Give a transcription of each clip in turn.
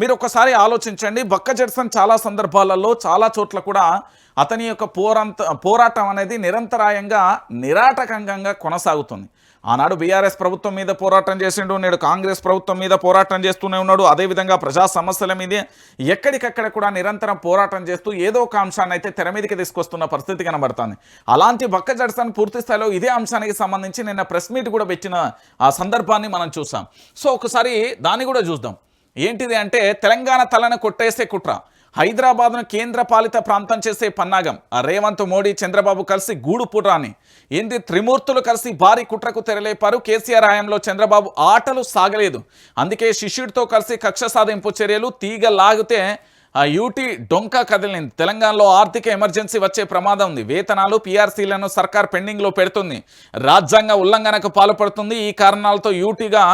మీరు ఒకసారి ఆలోచించండి. బక్క జడ్సన్ చాలా సందర్భాలలో చాలా చోట్ల కూడా అతని యొక్క పోరంత పోరాటం అనేది నిరంతరాయంగా నిరాటకంగా కొనసాగుతుంది. ఆనాడు బీఆర్ఎస్ ప్రభుత్వం మీద పోరాటం చేసిండు నేడు కాంగ్రెస్ ప్రభుత్వం మీద పోరాటం చేస్తూనే ఉన్నాడు. అదేవిధంగా ప్రజా సమస్యల మీదే ఎక్కడికక్కడ కూడా నిరంతరం పోరాటం చేస్తూ ఏదో ఒక అంశాన్ని అయితే తెర మీదకి తీసుకొస్తున్న పరిస్థితి కనబడుతుంది. అలాంటి బక్క జడ్సన్ పూర్తి స్థాయిలో ఇదే అంశానికి సంబంధించి నిన్న ప్రెస్ మీట్ కూడా పెట్టిన ఆ సందర్భాన్ని మనం చూసాం. సో ఒకసారి దాన్ని కూడా చూద్దాం. ఏంటిది అంటే తెలంగాణ తలను కొట్టేసే కుట్ర. హైదరాబాద్ను కేంద్ర పాలిత ప్రాంతం చేసే పన్నాగం. ఆ రేవంత్ మోడీ చంద్రబాబు కలిసి గూడు పుట్రాని. ఏంది త్రిమూర్తులు కలిసి భారీ కుట్రకు తెరలేపారు కేసీఆర్ హయాంలో చంద్రబాబు ఆటలు సాగలేదు. అందుకే శిష్యుడితో కలిసి కక్ష సాధింపు చర్యలు తీగ లాగితే ఆ యూటీ డొంక కదిలింది. తెలంగాణలో ఆర్థిక ఎమర్జెన్సీ వచ్చే ప్రమాదం ఉంది. వేతనాలు పీఆర్సీలను సర్కార్ పెండింగ్లో పెడుతుంది. రాజ్యాంగ ఉల్లంఘనకు పాల్పడుతుంది. ఈ కారణాలతో యూటీగా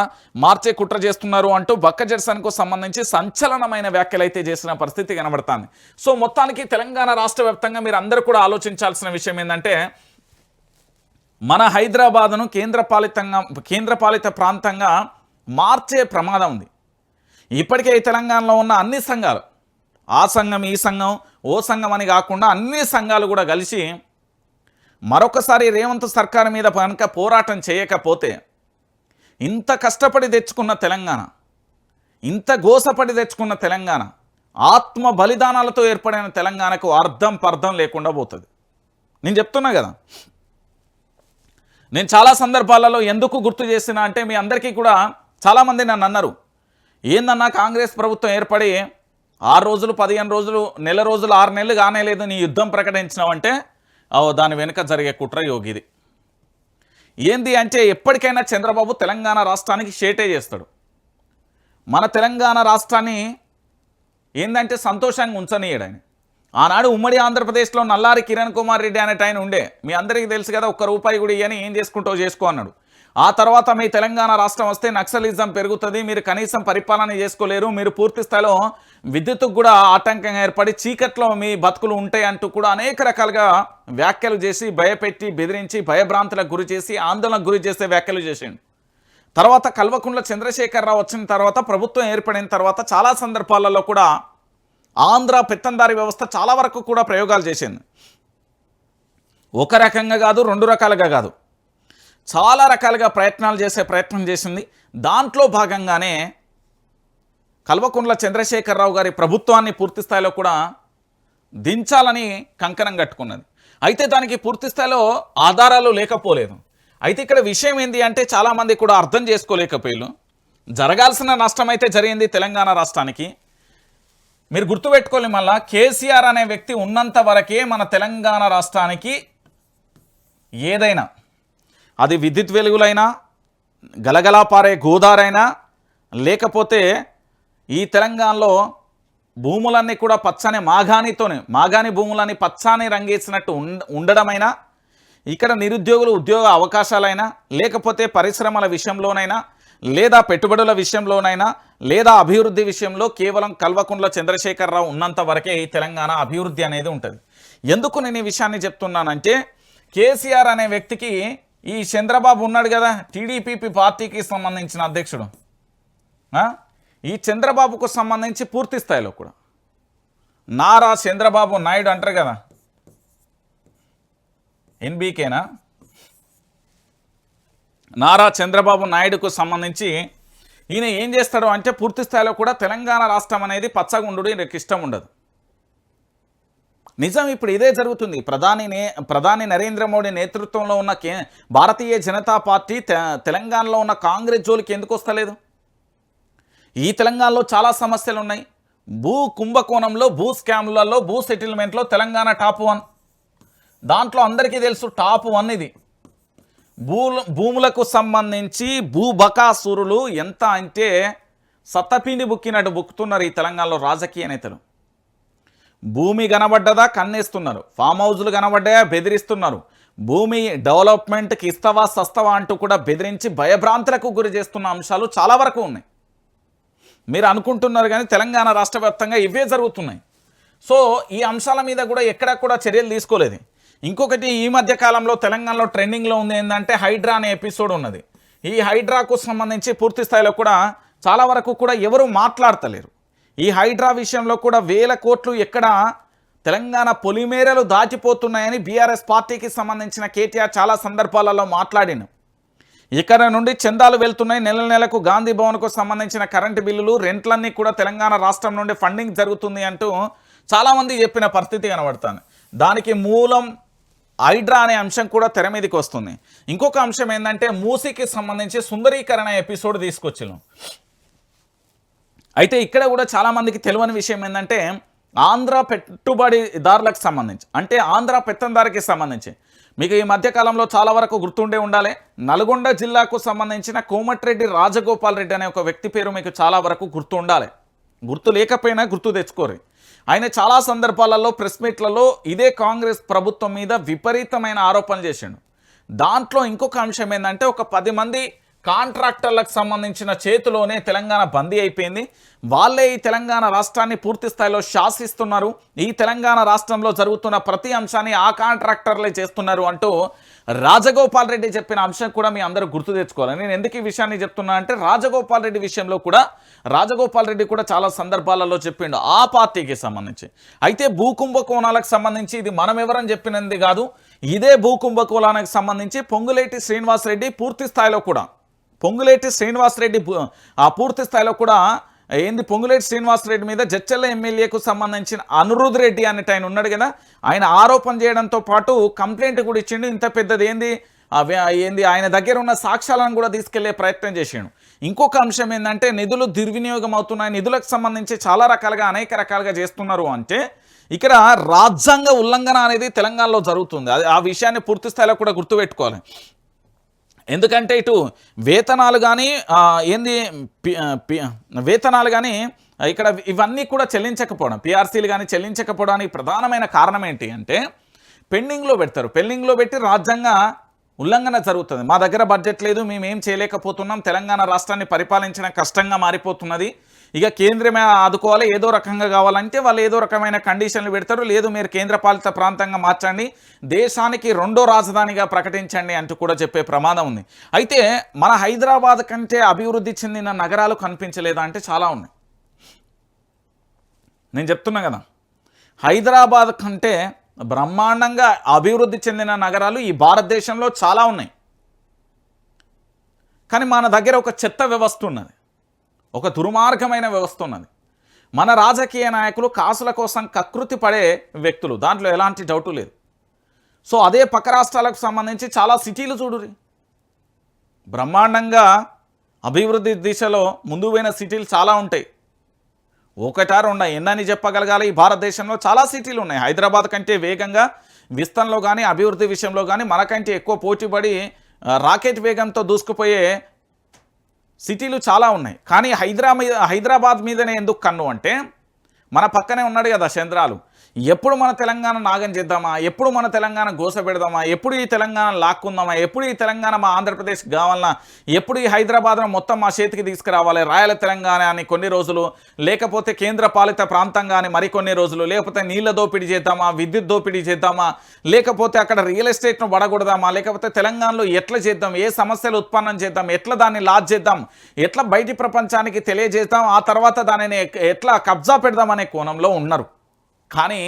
మార్చే కుట్ర చేస్తున్నారు అంటూ బక్కజర్సన్కు సంబంధించి సంచలనమైన వ్యాఖ్యలు అయితే చేసిన పరిస్థితి కనబడుతుంది. సో మొత్తానికి తెలంగాణ రాష్ట్ర వ్యాప్తంగా మీరు అందరూ కూడా ఆలోచించాల్సిన విషయం ఏంటంటే మన హైదరాబాదును కేంద్రపాలితంగా కేంద్రపాలిత ప్రాంతంగా మార్చే ప్రమాదం ఉంది. ఇప్పటికే ఈ తెలంగాణలో ఉన్న అన్ని సంఘాలు ఆ సంఘం ఈ సంఘం ఓ సంఘం అని కాకుండా అన్ని సంఘాలు కూడా కలిసి మరొకసారి రేవంత్ సర్కారు మీద కనుక పోరాటం చేయకపోతే ఇంత కష్టపడి తెచ్చుకున్న తెలంగాణ ఇంత గోసపడి తెచ్చుకున్న తెలంగాణ ఆత్మ బలిదానాలతో ఏర్పడిన తెలంగాణకు అర్థం పర్థం లేకుండా పోతుంది. నేను చెప్తున్నా కదా. నేను చాలా సందర్భాలలో ఎందుకు గుర్తు చేసిన అంటే మీ అందరికీ కూడా చాలామంది నన్ను అన్నారు. ఏందన్నా కాంగ్రెస్ ప్రభుత్వం ఏర్పడి ఆరు రోజులు పదిహేను రోజులు నెల రోజులు ఆరు నెలలు కానేలేదు నీ యుద్ధం ప్రకటించినావంటే ఓ దాని వెనుక జరిగే కుట్ర యోగిది. ఏంది అంటే ఎప్పటికైనా చంద్రబాబు తెలంగాణ రాష్ట్రానికి షేటే చేస్తాడు. మన తెలంగాణ రాష్ట్రాన్ని ఏంటంటే సంతోషంగా ఉంచనీయడు ఆయన. ఆనాడు ఉమ్మడి ఆంధ్రప్రదేశ్లో నల్లారి కిరణ్ కుమార్ రెడ్డి అనేట ఆయన ఉండే. మీ అందరికీ తెలుసు కదా ఒక్క రూపాయి కూడా ఇవ్వని ఏం చేసుకుంటావు చేసుకో అన్నాడు. ఆ తర్వాత మీ తెలంగాణ రాష్ట్రం వస్తే నక్సలిజం పెరుగుతుంది మీరు కనీసం పరిపాలన చేసుకోలేరు మీరు పూర్తి స్థాయిలో విద్యుత్తుకు కూడా ఆటంకంగా ఏర్పడి చీకట్లో మీ బతుకులు ఉంటాయి అంటూ కూడా అనేక రకాలుగా వ్యాఖ్యలు చేసి భయపెట్టి బెదిరించి భయభ్రాంతులకు గురి చేసి ఆందోళనకు గురి చేసే వ్యాఖ్యలు చేసిండు. తర్వాత కల్వకుంట్ల చంద్రశేఖరరావు వచ్చిన తర్వాత ప్రభుత్వం ఏర్పడిన తర్వాత చాలా సందర్భాలలో కూడా ఆంధ్ర పెత్తందారి వ్యవస్థ చాలా వరకు కూడా ప్రయోగాలు చేసింది. ఒక రకంగా కాదు రెండు రకాలుగా కాదు. చాలా రకాలుగా ప్రయత్నాలు చేసే ప్రయత్నం చేసింది. దాంట్లో భాగంగానే కల్వకుంట్ల చంద్రశేఖరరావు గారి ప్రభుత్వాన్ని పూర్తి స్థాయిలో కూడా దించాలని కంకణం కట్టుకున్నది. అయితే దానికి పూర్తి స్థాయిలో ఆధారాలు లేకపోలేదు. అయితే ఇక్కడ విషయం ఏంటి అంటే చాలామంది కూడా అర్థం చేసుకోలేకపోయారు జరగాల్సిన నష్టం అయితే జరిగింది తెలంగాణ రాష్ట్రానికి. మీరు గుర్తుపెట్టుకోవాలి మళ్ళా కేసీఆర్ అనే వ్యక్తి ఉన్నంత వరకే మన తెలంగాణ రాష్ట్రానికి ఏదైనా అది విద్యుత్ వెలుగులైనా గలగలా పారే గోదారైనా లేకపోతే ఈ తెలంగాణలో భూములన్నీ కూడా పచ్చని మాగాణితోనే మాగాణి భూములని పచ్చని రంగేసినట్టు ఉండడమైనా ఇక్కడ నిరుద్యోగులు ఉద్యోగ అవకాశాలైనా లేకపోతే పరిశ్రమల విషయంలోనైనా లేదా పెట్టుబడుల విషయంలోనైనా లేదా అభివృద్ధి విషయంలో కేవలం కల్వకుంట్ల చంద్రశేఖరరావు ఉన్నంత వరకే ఈ తెలంగాణ అభివృద్ధి అనేది ఉంటుంది. ఎందుకు నేను ఈ విషయాన్ని చెప్తున్నానంటే కేసీఆర్ అనే వ్యక్తికి ఈ చంద్రబాబు ఉన్నాడు కదా టీడీపీ పార్టీకి సంబంధించిన అధ్యక్షుడు. ఈ చంద్రబాబుకు సంబంధించి పూర్తి స్థాయిలో కూడా. నారా చంద్రబాబు నాయుడు అంటారు కదా. ఎన్బీకేనా? నారా చంద్రబాబు నాయుడుకు సంబంధించి ఈయన ఏం చేస్తాడు అంటే పూర్తి స్థాయిలో కూడా తెలంగాణ రాష్ట్రం అనేది పచ్చగుండు ఈయనకి ఇష్టం ఉండదు. నిజం ఇప్పుడు ఇదే జరుగుతుంది. ప్రధాని నే ప్రధాని నరేంద్ర మోడీ నేతృత్వంలో ఉన్న కే భారతీయ జనతా పార్టీ తె తెలంగాణలో ఉన్న కాంగ్రెస్ జోలికి ఎందుకు వస్తలేదు? ఈ తెలంగాణలో చాలా సమస్యలు ఉన్నాయి. భూ కుంభకోణంలో భూ స్కామ్లలో భూ సెటిల్మెంట్లో తెలంగాణ టాప్ వన్. దాంట్లో అందరికీ తెలుసు టాప్ వన్ ఇది. భూ భూములకు సంబంధించి భూ బకాసురులు ఎంత అంటే సత్తపిండి బుక్కినట్టు బుక్కుతున్నారు ఈ తెలంగాణలో రాజకీయ నేతలు. భూమి కనబడ్డదా? కన్నేస్తున్నారు. ఫామ్ హౌజ్లు కనబడ్డాయా? బెదిరిస్తున్నారు. భూమి డెవలప్మెంట్కి ఇస్తవా సస్తవా అంటూ కూడా బెదిరించి భయభ్రాంతులకు గురి చేస్తున్న అంశాలు చాలా వరకు ఉన్నాయి. మీరు అనుకుంటున్నారు కానీ తెలంగాణ రాష్ట్ర వ్యాప్తంగా ఇవే జరుగుతున్నాయి. సో ఈ అంశాల మీద కూడా ఎక్కడా కూడా చర్యలు తీసుకోలేదు. ఇంకొకటి ఈ మధ్య కాలంలో తెలంగాణలో ట్రెండింగ్లో ఉంది ఏంటంటే హైడ్రా అనే ఎపిసోడ్ ఉన్నది. ఈ హైడ్రాకు సంబంధించి పూర్తి స్థాయిలో కూడా చాలా వరకు కూడా ఎవరు మాట్లాడతలేరు. ఈ హైడ్రా విషయంలో కూడా వేల కోట్లు ఎక్కడ తెలంగాణ పొలిమేరలు దాచిపోతున్నాయని బీఆర్ఎస్ పార్టీకి సంబంధించిన కేటీఆర్ చాలా సందర్భాలలో మాట్లాడాను. ఇక్కడ నుండి చందాలు వెళ్తున్నాయి. నెల నెలకు గాంధీ భవన్కు సంబంధించిన కరెంటు బిల్లులు రెంట్లన్నీ కూడా తెలంగాణ రాష్ట్రం నుండి ఫండింగ్ జరుగుతుంది అంటూ చాలామంది చెప్పిన పరిస్థితి కనబడుతుంది. దానికి మూలం హైడ్రా అనే అంశం కూడా తెర మీదకి వస్తుంది. ఇంకొక అంశం ఏంటంటే మూసీకి సంబంధించి సుందరీకరణ ఎపిసోడ్ తీసుకొచ్చాను. అయితే ఇక్కడ కూడా చాలామందికి తెలియని విషయం ఏంటంటే ఆంధ్ర పెట్టుబడిదారులకు సంబంధించి అంటే ఆంధ్ర పెత్తందారికి సంబంధించి మీకు ఈ మధ్యకాలంలో చాలా వరకు గుర్తుండే ఉండాలి నల్గొండ జిల్లాకు సంబంధించిన కోమటిరెడ్డి రాజగోపాల్ రెడ్డి అనే ఒక వ్యక్తి పేరు మీకు చాలా వరకు గుర్తు ఉండాలి గుర్తు లేకపోయినా గుర్తు తెచ్చుకోరు. ఆయన చాలా సందర్భాలలో ప్రెస్ మీట్లలో ఇదే కాంగ్రెస్ ప్రభుత్వం మీద విపరీతమైన ఆరోపణలు చేసిండు. దాంట్లో ఇంకొక అంశం ఏంటంటే ఒక పది మంది కాంట్రాక్టర్లకు సంబంధించిన చేతిలోనే తెలంగాణ బందీ అయిపోయింది. వాళ్ళే ఈ తెలంగాణ రాష్ట్రాన్ని పూర్తి స్థాయిలో శాసిస్తున్నారు. ఈ తెలంగాణ రాష్ట్రంలో జరుగుతున్న ప్రతి అంశాన్ని ఆ కాంట్రాక్టర్లే చేస్తున్నారు అంటూ రాజగోపాల్ రెడ్డి చెప్పిన అంశం కూడా మీ అందరూ గుర్తు తెచ్చుకోవాలి. నేను ఎందుకు ఈ విషయాన్ని చెప్తున్నా అంటే రాజగోపాల్ రెడ్డి విషయంలో కూడా రాజగోపాల్ రెడ్డి కూడా చాలా సందర్భాలలో చెప్పిండు ఆ పార్టీకి సంబంధించి. అయితే భూకుంభకోణాలకు సంబంధించి ఇది మనం ఎవరని చెప్పినది కాదు ఇదే భూకుంభకోణానికి సంబంధించి పొంగులేటి శ్రీనివాస్ రెడ్డి పూర్తి స్థాయిలో కూడా పొంగులేటి శ్రీనివాసరెడ్డి ఆ పూర్తి స్థాయిలో కూడా ఏంది పొంగులేటి శ్రీనివాసరెడ్డి మీద జడ్చల్ల ఎమ్మెల్యేకు సంబంధించిన అనురుద్ రెడ్డి అనేట ఆయన ఉన్నాడు కదా. ఆయన ఆరోపణ చేయడంతో పాటు కంప్లైంట్ కూడా ఇచ్చిండు. ఇంత పెద్దది ఏంది? ఏంది? ఆయన దగ్గర ఉన్న సాక్ష్యాలను కూడా తీసుకెళ్ళే ప్రయత్నం చేసిండు. ఇంకొక అంశం ఏంటంటే నిధులు దుర్వినియోగం అవుతున్నాయి. నిధులకు సంబంధించి చాలా రకాలుగా అనేక రకాలుగా చేస్తున్నారు అంటే ఇక్కడ రాజ్యాంగ ఉల్లంఘన అనేది తెలంగాణలో జరుగుతుంది. అది ఆ విషయాన్ని పూర్తి స్థాయిలో కూడా గుర్తుపెట్టుకోవాలి. ఎందుకంటే ఇటు వేతనాలు కానీ ఏంది పి- వేతనాలు కానీ ఇక్కడ ఇవన్నీ కూడా చెల్లించకపోవడం పిఆర్సీలు కానీ చెల్లించకపోవడానికి ప్రధానమైన కారణం ఏంటి అంటే పెండింగ్లో పెడతారు. పెండింగ్లో పెట్టి రాజ్యాంగ ఉల్లంఘన జరుగుతుంది. మా దగ్గర బడ్జెట్ లేదు మేము ఏం చేయలేకపోతున్నాం తెలంగాణ రాష్ట్రాన్ని పరిపాలించడం కష్టంగా మారిపోతున్నది. ఇక కేంద్రమే ఆదుకోవాలి ఏదో రకంగా కావాలంటే వాళ్ళు ఏదో రకమైన కండిషన్లు పెడతారు. లేదు మీరు కేంద్రపాలిత ప్రాంతంగా మార్చండి దేశానికి రెండో రాజధానిగా ప్రకటించండి అంటూ కూడా చెప్పే ప్రమాదం ఉంది. అయితే మన హైదరాబాద్ కంటే అభివృద్ధి చెందిన నగరాలు కనిపించలేదా అంటే చాలా ఉన్నాయి. నేను చెప్తున్నా కదా హైదరాబాద్ కంటే బ్రహ్మాండంగా అభివృద్ధి చెందిన నగరాలు ఈ భారతదేశంలో చాలా ఉన్నాయి. కానీ మన దగ్గర ఒక చెత్త వ్యవస్థ ఉన్నది. ఒక దుర్మార్గమైన వ్యవస్థ ఉన్నది. మన రాజకీయ నాయకులు కాసుల కోసం కకృతి పడే వ్యక్తులు. దాంట్లో ఎలాంటి డౌటు లేదు. సో అదే పక్క రాష్ట్రాలకు సంబంధించి చాలా సిటీలు చూడురి బ్రహ్మాండంగా అభివృద్ధి దిశలో ముందు పోయిన సిటీలు చాలా ఉంటాయి. ఒకటా రెండా ఎన్నని చెప్పగలగాలి? ఈ భారతదేశంలో చాలా సిటీలు ఉన్నాయి. హైదరాబాద్ కంటే వేగంగా విస్తరణలో కానీ అభివృద్ధి విషయంలో కానీ మనకంటే ఎక్కువ పోటీపడి రాకెట్ వేగంతో దూసుకుపోయే సిటీలు చాలా ఉన్నాయి. కానీ హైదరా మీద హైదరాబాద్ మీదనే ఎందుకు కన్ను అంటే మన పక్కనే ఉన్నాడు కదా చంద్రాలు. ఎప్పుడు మన తెలంగాణ నాగం చేద్దామా? ఎప్పుడు మన తెలంగాణ గోస పెడదామా? ఎప్పుడు ఈ తెలంగాణ లాక్కుందామా? ఎప్పుడు ఈ తెలంగాణ మా ఆంధ్రప్రదేశ్ కావాలన్నా ఎప్పుడు ఈ హైదరాబాద్ను మొత్తం మా చేతికి తీసుకురావాలి? రాయల తెలంగాణ అని కొన్ని రోజులు లేకపోతే కేంద్ర పాలిత ప్రాంతంగా అని మరికొన్ని రోజులు లేకపోతే నీళ్ళ దోపిడీ చేద్దామా? విద్యుత్ దోపిడీ చేద్దామా? లేకపోతే అక్కడ రియల్ ఎస్టేట్ను వడగొడదామా? లేకపోతే తెలంగాణలో ఎట్లా చేద్దాం? ఏ సమస్యలు ఉత్పన్నం చేద్దాం? ఎట్లా దాన్ని లాజ్ చేద్దాం? ఎట్లా బయటి ప్రపంచానికి తెలియజేద్దాం? ఆ తర్వాత దానిని ఎక్- ఎట్లా కబ్జా పెడదామనే కోణంలో ఉన్నారు. కానీ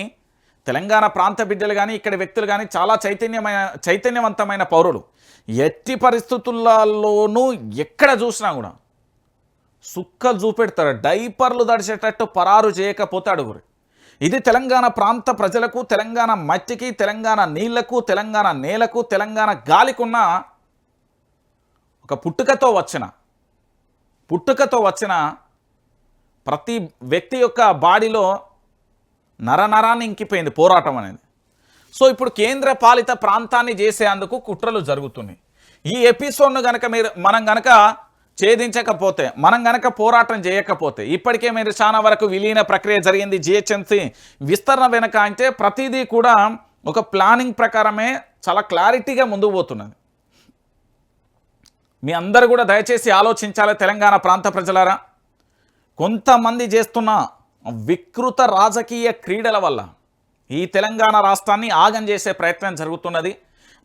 తెలంగాణ ప్రాంత బిడ్డలు కానీ ఇక్కడ వ్యక్తులు కానీ చాలా చైతన్యమైన చైతన్యవంతమైన పౌరులు. ఎట్టి పరిస్థితులలోనూ ఎక్కడ చూసినా కూడా సుక్కలు చూపెడతారు డైపర్లు దడిచేటట్టు పరారు చేయకపోతే అడుగురు. ఇది తెలంగాణ ప్రాంత ప్రజలకు తెలంగాణ మట్టికి తెలంగాణ నీళ్ళకు తెలంగాణ నేలకు తెలంగాణ గాలికున్న ఒక పుట్టుకతో వచ్చిన పుట్టుకతో వచ్చిన ప్రతి వ్యక్తి యొక్క బాడీలో నరనరాన్ని ఇంకిపోయింది పోరాటం అనేది. సో ఇప్పుడు కేంద్ర పాలిత ప్రాంతాన్ని చేసేందుకు కుట్రలు జరుగుతున్నాయి. ఈ ఎపిసోడ్ను గనక మీరు మనం గనక ఛేదించకపోతే మనం గనక పోరాటం చేయకపోతే ఇప్పటికే మీరు చాలా వరకు విలీన ప్రక్రియ జరిగింది. జిహెచ్ఎంసీ విస్తరణ వెనక అంటే ప్రతిదీ కూడా ఒక ప్లానింగ్ ప్రకారమే చాలా క్లారిటీగా ముందుకు పోతున్నది. మీ అందరూ కూడా దయచేసి ఆలోచించాలి తెలంగాణ ప్రాంత ప్రజలారా. కొంతమంది చేస్తున్న వికృత రాజకీయ క్రీడల వల్ల ఈ తెలంగాణ రాష్ట్రాన్ని ఆగం చేసే ప్రయత్నం జరుగుతున్నది.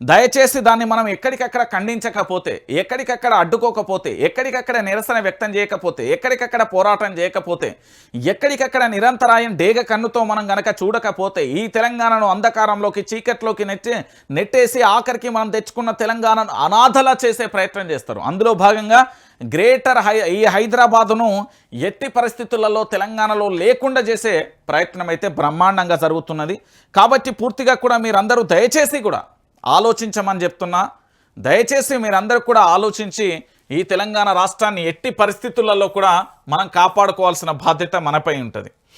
దయచేసి దాన్ని మనం ఎక్కడికక్కడ ఖండించకపోతే ఎక్కడికక్కడ అడ్డుకోకపోతే ఎక్కడికక్కడ నిరసన వ్యక్తం చేయకపోతే ఎక్కడికక్కడ పోరాటం చేయకపోతే ఎక్కడికక్కడ నిరంతరాయం డేగ కన్నుతో మనం గనక చూడకపోతే ఈ తెలంగాణను అంధకారంలోకి చీకట్లోకి నెట్టి నెట్టేసి ఆఖరికి మనం తెచ్చుకున్న తెలంగాణను అనాథలా చేసే ప్రయత్నం చేస్తారు. అందులో భాగంగా గ్రేటర్ హై ఈ హైదరాబాదును ఎట్టి పరిస్థితులలో తెలంగాణలో లేకుండా చేసే ప్రయత్నం అయితే బ్రహ్మాండంగా జరుగుతున్నది. కాబట్టి పూర్తిగా కూడా మీరందరూ దయచేసి కూడా ఆలోచించమని చెప్తున్నా. దయచేసి మీరందరూ కూడా ఆలోచించి ఈ తెలంగాణ రాష్ట్రాన్ని ఎట్టి పరిస్థితులలో కూడా మనం కాపాడుకోవాల్సిన బాధ్యత మనపై ఉంటుంది.